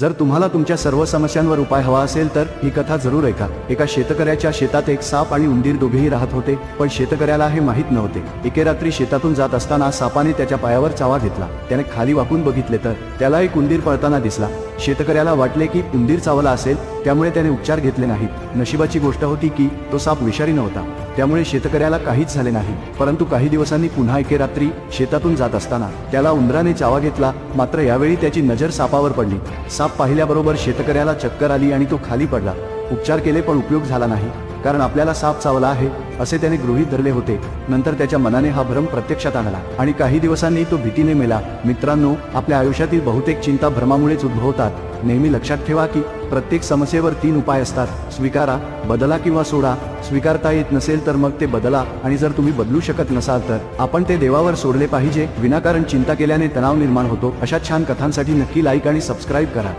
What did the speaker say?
जर तुम्हाला तुमच्या सर्व समस्यांवर उपाय हवा असेल तर ही कथा जरूर ऐका. एका शेतकऱ्याच्या शेतात एक साप आणि उंदीर दोघेही राहत होते पण शेतकऱ्याला हे माहीत नव्हते. एके रात्री शेतातून जात असताना सापाने त्याच्या पायावर चावा घेतला. त्याने खाली वाकून बघितले तर त्याला एक उंदीर पळताना दिसला. शेतकऱ्याला वाटले की उंदीर चावला असेल त्यामुळे त्याने उपचार घेतले नाहीत. नशिबाची गोष्ट होती की तो साप विषारी नव्हता. त्यामुळे शेतकऱ्याला काहीच झाले नाही. परंतु काही दिवसांनी पुन्हा एके रात्री शेतातून जात असताना त्याला उंदराने चावा घेतला मात्र यावेळी त्याची नजर सापावर पडली. साप पाहिल्याबरोबर शेतकऱ्याला चक्कर आली आणि तो खाली पडला. उपचार केले पण उपयोग झाला नाही. कारण आपल्याला साप चावला आहे असे त्याने गृहीत धरले होते. नंतर त्याच्या मनाने हा भ्रम प्रत्यक्षात आणला आणि काही दिवसांनी तो भीतीने मेला. मित्रांनो आपल्या आयुष्यातील बहुतेक चिंता भ्रमामुळेच उद्भवतात. नेहमी लक्षात ठेवा की प्रत्येक समस्येवर तीन उपाय असतात. स्वीकारा बदला किंवा सोडा. स्वीकारता येत नसेल तर मग ते बदला आणि जर तुम्ही बदलू शकत नसाल तर. आपण ते देवावर सोडले पाहिजे. विनाकारण चिंता केल्याने तणाव निर्माण होतो. अशा छान कथांसाठी नक्की लाईक आणि सबस्क्राईब करा.